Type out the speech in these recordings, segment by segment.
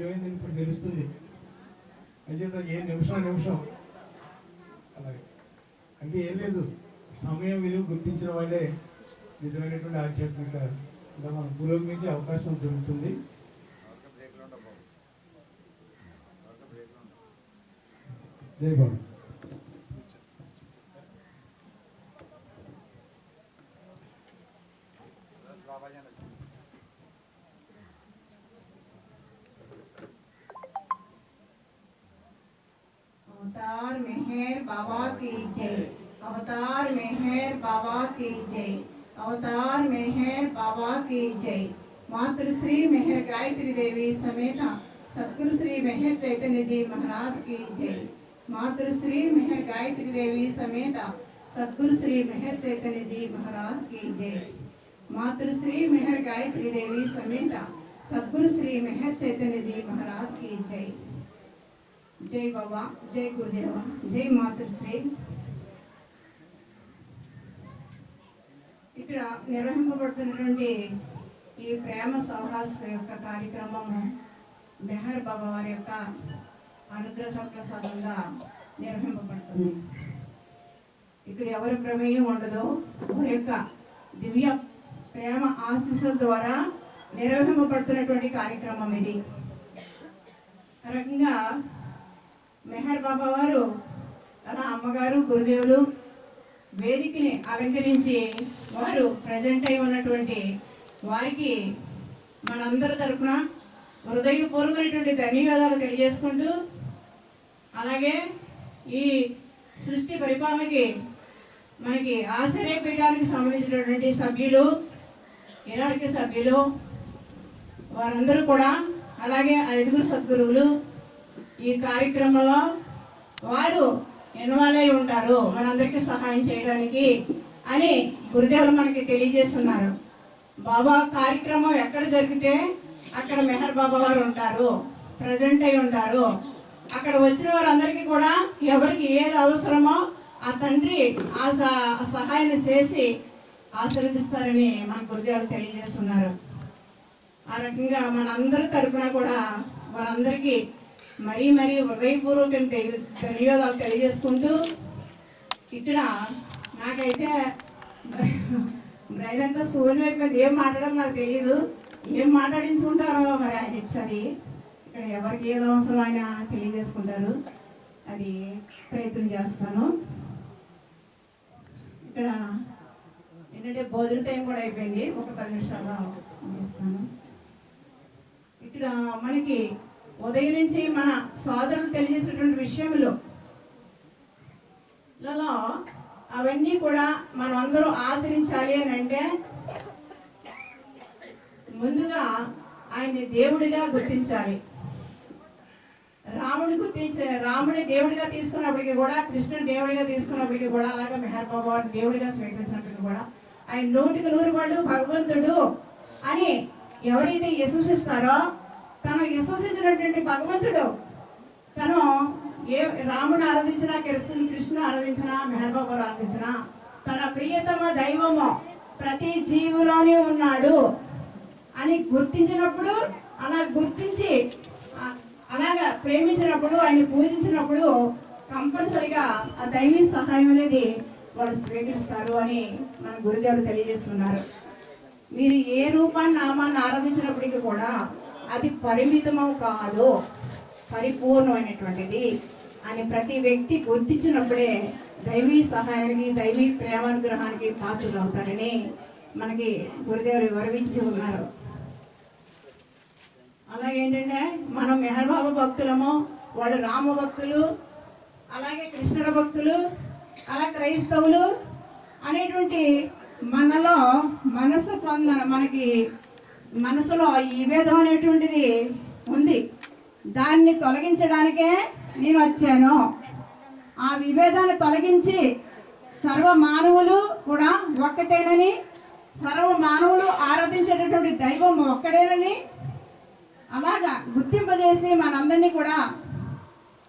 విలువైందని ఇప్పుడు తెలుస్తుంది. అంచేత ఏ నిమిషం నిమిషం. అలాగే. అంటే ఏం లేదు. సమయం విలువ గుర్తించిన వాళ్ళే నిజమైనటువంటి ఆధ్యాత్మిక మనం పురోగమించే అవకాశం దొరుకుతుంది. జై బాబు. బాబాజీ बाबा की जय। अवतार मेहर बाबा की जय। अवतार मेहर बाबा की जय। मातृश्री मेहर गायत्री देवी समेत सतगुरु श्री मेहर चैतन्य जी महाराज की जय। मातृश्री मेहर गायत्री देवी समेत सतगुरु श्री मेहर चैतन्य जी महाराज की जय। मातृश्री मेहर गायत्री देवी समेत सतगुरु श्री मेहर चैतन्य जी महाराज की जय। జై బాబా జై గురుదేవ జై మాతృశ్రీ ఇక్కడ నిర్వహింపబడుతున్నటువంటి ఈ ప్రేమ సౌహాస్ యొక్క కార్యక్రమము మెహర్ బాబా వారి యొక్క అనుగ్రహ ప్రసాదంగా నిర్వహింపబడుతుంది. ఇక్కడ ఎవరి ప్రమేయం ఉండదు వారి యొక్క దివ్య ప్రేమ ఆశీస్సుల ద్వారా నిర్వహింపబడుతున్నటువంటి కార్యక్రమం ఇది. రకంగా మెహర్ బాబా వారు తన అమ్మగారు గురుదేవులు వేదికని అలంకరించి వారు ప్రజెంట్ అయి ఉన్నటువంటి వారికి మనందరి తరఫున హృదయపూర్వకమైనటువంటి ధన్యవాదాలు తెలియజేసుకుంటూ అలాగే ఈ సృష్టి పరిపాలనకి మనకి ఆశ్చర్యపీఠానికి సంబంధించినటువంటి సభ్యులు ఇరానికి సభ్యులు వారందరూ కూడా అలాగే ఐదుగురు సద్గురువులు ఈ కార్యక్రమంలో వారు ఇన్వాల్వ్ అయి ఉంటారు. మనందరికీ సహాయం చేయడానికి అని గురుదేవులు మనకి తెలియజేస్తున్నారు. బాబా కార్యక్రమం ఎక్కడ జరిగితే అక్కడ మెహర్ బాబా వారు ఉంటారు. ప్రజెంట్ అయి ఉంటారు. అక్కడ వచ్చిన వారందరికీ కూడా ఎవరికి ఏది అవసరమో ఆ తండ్రి ఆ స- సహాయాన్ని చేసి ఆశీర్వదిస్తారని మన గురుదేవులు తెలియజేస్తున్నారు. ఆ రకంగా మనందరి తరఫున కూడా వారందరికీ మరీ మరీ హృదయపూర్వక ధన్యవాదాలు తెలియజేసుకుంటూ ఇక్కడ నాకైతే బ్రైడ్ అంతా స్కూల్ వైపు మీద ఏం మాట్లాడాలో నాకు తెలియదు ఏం మాట్లాడించుకుంటారో మరి ఆయన ఇచ్చది ఇక్కడ ఎవరికి ఏది అవసరం ఆయన తెలియజేసుకుంటారు. అది ప్రయత్నం చేస్తాను. ఇక్కడ ఏంటంటే భోజన టైం కూడా అయిపోయింది. ఒక పది నిమిషాలు ముగిస్తాను ఇక్కడ మనకి ఉదయం నుంచి మన సోదరులు తెలియజేసినటువంటి విషయంలో అవన్నీ కూడా మనం అందరూ ఆచరించాలి అని అంటే ముందుగా ఆయన్ని దేవుడిగా గుర్తించాలి. రాముడి గుర్తించే రాముడి దేవుడిగా తీసుకున్నప్పటికీ కూడా కృష్ణుడు దేవుడిగా తీసుకున్నప్పటికీ కూడా అలాగే మెహర్ బాబా దేవుడిగా స్వీకరించినప్పటికీ కూడా ఆయన నూటికి నూరు వాళ్ళు భగవంతుడు అని ఎవరైతే విశ్వసిస్తారో తను విశ్వసించినటువంటి భగవంతుడు. తను ఏ రాముడు ఆరాధించినా కృష్ణుని కృష్ణుడు ఆరాధించినా మెహర్ ఆరాధించినా తన ప్రియతమ దైవము ప్రతి జీవులోనే ఉన్నాడు అని గుర్తించినప్పుడు అలా గుర్తించి అలాగా ప్రేమించినప్పుడు ఆయన పూజించినప్పుడు కంపల్సరిగా ఆ దైవీ సహాయం అనేది వాళ్ళు స్వీకరిస్తారు అని మన గురుదేవుడు తెలియజేస్తున్నారు. మీరు ఏ రూపాన్ని నామాన్ని ఆరాధించినప్పటికీ కూడా అది పరిమితము కాదు పరిపూర్ణమైనటువంటిది అని ప్రతి వ్యక్తి గుర్తించినప్పుడే దైవీ సహాయానికి దైవీ ప్రేమానుగ్రహానికి పాత్రలు అవుతారని మనకి గురుదేవులు వివరించి ఉన్నారు. అలాగే ఏంటంటే మనం మెహర్బాబా భక్తులము వాళ్ళు రామ భక్తులు అలాగే కృష్ణుడు భక్తులు అలా క్రైస్తవులు అనేటువంటి మనలో మనసు పొంద మనకి మనసులో ఈ భేదం అనేటువంటిది ఉంది. దాన్ని తొలగించడానికే నేను వచ్చాను. ఆ విభేదాన్ని తొలగించి సర్వ మానవులు కూడా ఒక్కటేనని సర్వ మానవులు ఆరాధించేటటువంటి దైవం ఒక్కడేనని అలాగా గుర్తింపజేసి మనందరినీ కూడా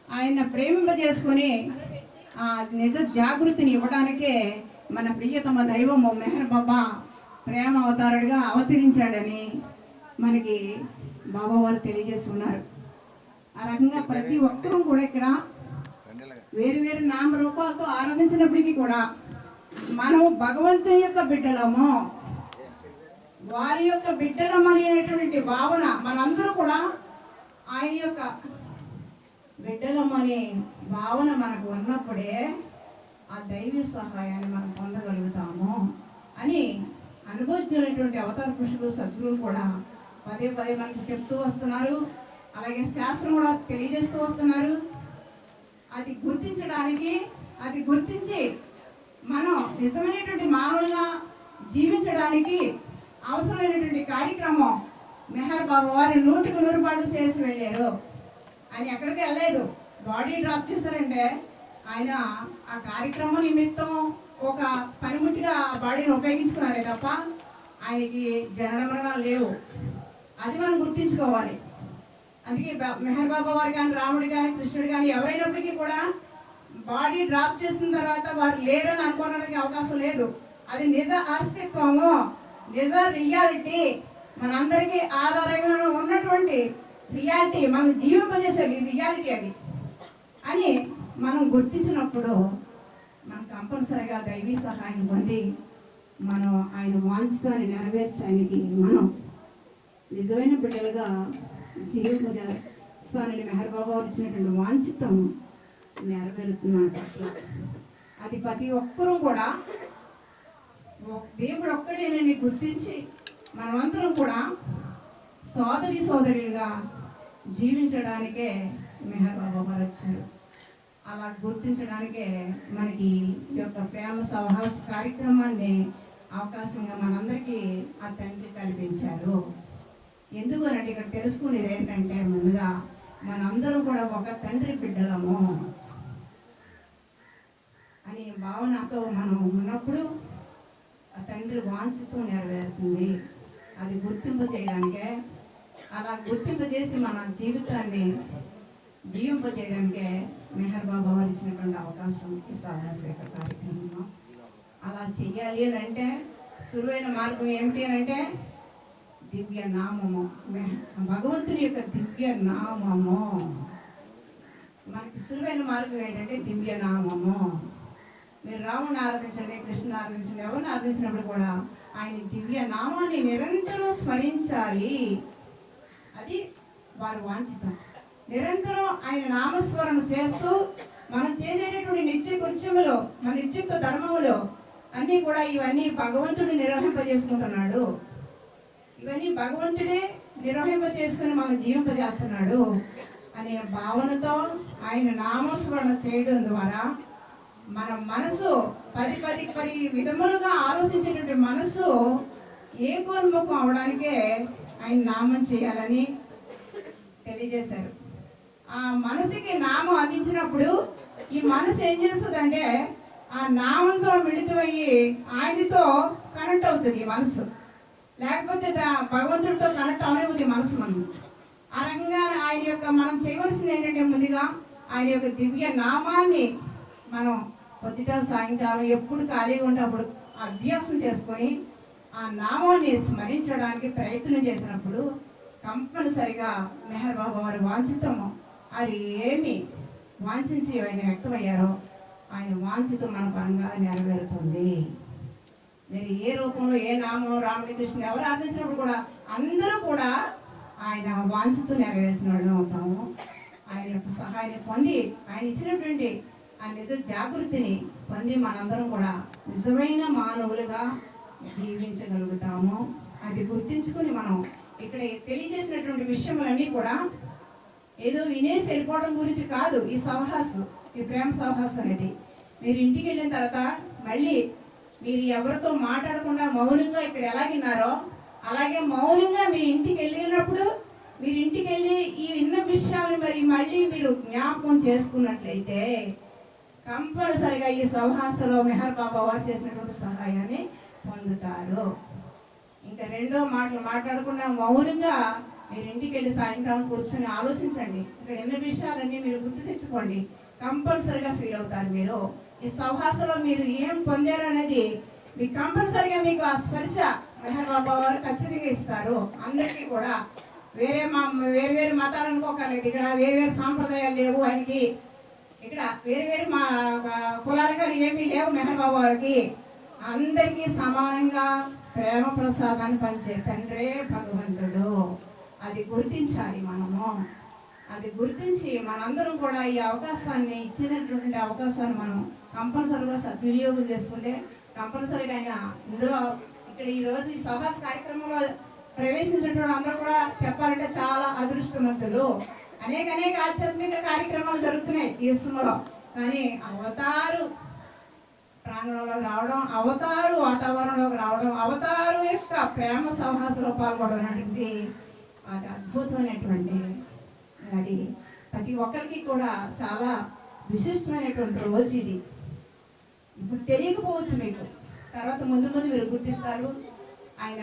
ఆయన ప్రేమింపజేసుకొని ఆ నిజ జాగృతిని ఇవ్వడానికే మన ప్రియతమ దైవము మెహర్ బాబా ప్రేమ అవతారుడిగా అవతరించాడని మనకి బాబా వారు తెలియజేస్తున్నారు. ఆ రకంగా ప్రతి ఒక్కరూ కూడా ఇక్కడ వేరు వేరు నామ రూపాలతో ఆరాధించినప్పటికీ కూడా మనం భగవంతుని యొక్క బిడ్డలము. వారి యొక్క బిడ్డలం అనేటువంటి భావన మనందరూ కూడా ఆయన యొక్క బిడ్డలమనే భావన మనకు ఉన్నప్పుడే ఆ దైవ సహాయాన్ని మనం పొందగలుగుతాం అనుభవజ్ఞులైనటువంటి అవతార పురుషులు సద్గురులు కూడా పదే పదే మనకి చెప్తూ వస్తున్నారు. అలాగే శాస్త్రం కూడా తెలియజేస్తూ వస్తున్నారు. అది గుర్తించడానికి అది గుర్తించి మనం నిజమైనటువంటి మానవులుగా జీవించడానికి అవసరమైనటువంటి కార్యక్రమం మెహర్ బాబు వారు నూటికి నూరు పాళ్ళు చేసి వెళ్ళారు. ఆయన ఎక్కడికి వెళ్ళలేదు. బాడీ డ్రాప్ చేశారంటే ఆయన ఆ కార్యక్రమం నిమిత్తం ఒక పనిముట్టిగా ఆ బాడీని ఉపయోగించుకున్నారే తప్ప ఆయనకి జనన మరణాలు లేవు. అది మనం గుర్తించుకోవాలి. అందుకే మెహర్ బాబా వారు కానీ రాముడు కానీ కృష్ణుడు కానీ ఎవరైనప్పటికీ కూడా బాడీ డ్రాప్ చేసిన తర్వాత వారు లేరని అనుకోవడానికి అవకాశం లేదు. అది నిజ అస్తిత్వము నిజ రియాలిటీ. మనందరికీ ఆధారంగా ఉన్నటువంటి రియాలిటీ మనం జీవింపజేసేది రియాలిటీ అది. అని మనం గుర్తించినప్పుడు మనం కంపల్సరీగా దైవీ సహాయం పొంది మనం ఆయన వాంఛితాన్ని నెరవేర్చడానికి మనం నిజమైన బిడ్డలుగా జీవిత మెహర్ మెహర్బాబా ఇచ్చినటువంటి వాంఛితం నెరవేరుతున్నాడు పట్ల అది ప్రతి ఒక్కరూ కూడా ఒ- దేవుడు ఒక్కడేనని గుర్తించి మనమందరం కూడా సోదరి సోదరులుగా జీవించడానికే మెహర్బాబా గారు వచ్చారు. అలా గుర్తించడానికే మనకి ఈ యొక్క ప్రేమ సహవాస కార్యక్రమాన్ని అవకాశంగా మనందరికీ ఆ తండ్రి కల్పించారు. ఎందుకు అంటే ఇక్కడ తెలుసుకునేది ఏంటంటే ముందుగా మనందరూ కూడా ఒక తండ్రి బిడ్డలము అనే భావనతో మనం ఉన్నప్పుడు ఆ తండ్రి వాంఛతో నెరవేరుతుంది. అది గుర్తింపు చేయడానికే అలా గుర్తింపు చేసి మన జీవితాన్ని జీవింప చేయడానికే మెహర్ బాబా వారు ఇచ్చినటువంటి అవకాశం ఈ సహస్రేఖ కార్యక్రమంలో. అలా చెయ్యాలి అని అంటే సులువైన మార్గం ఏమిటి అని అంటే దివ్య నామము. భగవంతుని యొక్క దివ్య నామము. మనకి సులువైన మార్గం ఏంటంటే దివ్య నామము. మీరు రాముని ఆరాధించండి కృష్ణుని ఆరాధించండి ఎవరిని ఆరాధించినప్పుడు కూడా ఆయన దివ్య నామాన్ని నిరంతరం స్మరించాలి. అది వారు వాంఛితం. నిరంతరం ఆయన నామస్మరణ చేస్తూ మనం చేసేటటువంటి నిత్య కృత్యములో మన నిత్యుక్త ధర్మములో అన్నీ కూడా ఇవన్నీ భగవంతుడు నిర్వహింపజేసుకుంటున్నాడు. ఇవన్నీ భగవంతుడే నిర్వహింప చేసుకుని మనం జీవింపజేస్తున్నాడు అనే భావనతో ఆయన నామస్మరణ చేయడం ద్వారా మన మనసు పది పది పది విధములుగా ఆలోచించేటువంటి మనసు ఏకోన్ముఖం అవడానికే ఆయన నామం చేయాలని తెలియజేశారు. ఆ మనసుకి నామం అందించినప్పుడు ఈ మనసు ఏం చేస్తుందంటే ఆ నామంతో మిళితమయ్యి ఆయనతో కనెక్ట్ అవుతుంది ఈ మనసు. లేకపోతే భగవంతుడితో కనెక్ట్ అవలేదు మనసు మనం ఆ రకంగా ఆయన యొక్క మనం చేయవలసింది ఏంటంటే ముందుగా ఆయన యొక్క దివ్య నామాన్ని మనం పొద్దుట సాయంకాలం ఎప్పుడు ఖాళీగా ఉంటే అప్పుడు అభ్యాసం చేసుకొని ఆ నామాన్ని స్మరించడానికి ప్రయత్నం చేసినప్పుడు కంపల్సరిగా మెహర్ బాబా వారి వాంఛితము. అది ఏమి వాంఛించి ఆయన వ్యక్తమయ్యారో ఆయన వాంఛిత మన పరంగా నెరవేరుతుంది. మీరు ఏ రూపంలో ఏ నామం రాముడి కృష్ణ ఎవరు ఆరాధించినప్పుడు కూడా అందరూ కూడా ఆయన వాంఛతో నెరవేర్చిన వాళ్ళు అవుతాము. ఆయన యొక్క సహాయాన్ని పొంది ఆయన ఇచ్చినటువంటి ఆ నిజ జాగృతిని పొంది మనందరం కూడా నిజమైన మానవులుగా జీవించగలుగుతాము. అది గుర్తించుకొని మనం ఇక్కడ తెలియజేసినటువంటి విషయములన్నీ కూడా ఏదో వినేసి వెళ్ళిపోవడం గురించి కాదు ఈ సవహాసు ఈ ప్రేమ సవహాసు అనేది. మీరు ఇంటికి వెళ్ళిన తర్వాత మళ్ళీ మీరు ఎవరితో మాట్లాడకుండా మౌనంగా ఇక్కడ ఎలాగిన్నారో అలాగే మౌనంగా మీ ఇంటికి వెళ్ళినప్పుడు మీరు ఇంటికి వెళ్ళి ఈ విన్న విషయాలను మరి మళ్ళీ మీరు జ్ఞాపకం చేసుకున్నట్లయితే కంపల్సరిగా ఈ సవహాసలో మెహర్ బాబా వారు చేసినటువంటి సహాయాన్ని పొందుతారు. ఇంకా రెండో మాటలు మాట్లాడకుండా మౌనంగా మీరు ఇంటికి వెళ్ళి సాయంకాలం కూర్చొని ఆలోచించండి. ఇక్కడ ఎన్ని విషయాలన్నీ మీరు గుర్తు తెచ్చుకోండి. కంపల్సరిగా ఫీల్ అవుతారు మీరు. ఈ సౌహాసలో మీరు ఏం పొందారు అనేది మీకు కంపల్సరిగా మీకు ఆ స్పర్శ మెహర్ బాబా వారు ఖచ్చితంగా ఇస్తారు. అందరికీ కూడా వేరే మా వేరు వేరు మతాలు అనుకోకర్లేదు ఇక్కడ వేరు వేరు సాంప్రదాయాలు లేవు. ఆయనకి ఇక్కడ వేరు వేరు మా కులాలు కానీ ఏమీ లేవు మెహర్ బాబు వారికి. అందరికీ సమానంగా ప్రేమ ప్రసాదాన్ని పంచే తండ్రే భగవంతుడు. అది గుర్తించాలి మనము. అది గుర్తించి మనందరం కూడా ఈ అవకాశాన్ని ఇచ్చినటువంటి అవకాశాన్ని మనం కంపల్సరిగా సద్వినియోగం చేసుకుంటే కంపల్సరిగా ఆయన ఇందులో ఇక్కడ ఈరోజు ఈ సహాస్ కార్యక్రమంలో ప్రవేశించినటువంటి అందరూ కూడా చెప్పాలంటే చాలా అదృష్టవంతులు. అనేక అనేక ఆధ్యాత్మిక కార్యక్రమాలు జరుగుతున్నాయి ఈ సమయంలో కానీ అవతారు ప్రాంగణంలోకి రావడం అవతారు వాతావరణంలోకి రావడం అవతారు యొక్క ప్రేమ సహవాసంలో పాల్గొనడం అనేటువంటి అది అద్భుతమైనటువంటి అది ప్రతి ఒక్కరికి కూడా చాలా విశిష్టమైనటువంటి రోజు ఇది. ఇప్పుడు తెలియకపోవచ్చు మీకు. తర్వాత ముందు ముందు మీరు గుర్తిస్తారు. ఆయన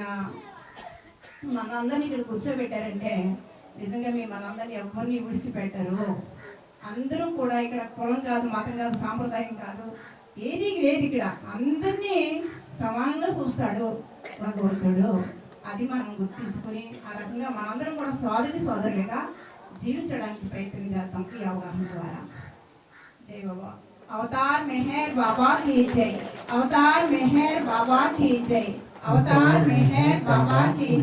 మనందరినీ ఇక్కడ కూర్చోబెట్టారంటే నిజంగా మీ మనందరినీ ఎవరిని విడిచిపెట్టారు. అందరూ కూడా ఇక్కడ కులం కాదు మతం కాదు సాంప్రదాయం కాదు ఏది లేదు ఇక్కడ. అందరినీ సమానంగా చూస్తాడు భగవంతుడు. అది మనం గుర్తించుకొని ఆ రకంగా మనందరం కూడా సోదరి సోదరులుగా జీవించడానికి ప్రయత్నం చేద్దాం ఈ అవగాహన ద్వారా जय बाबा अवतार मेहर बाबा की जय अवतार मेहर बाबा की जय अवतार मेहर बाबा की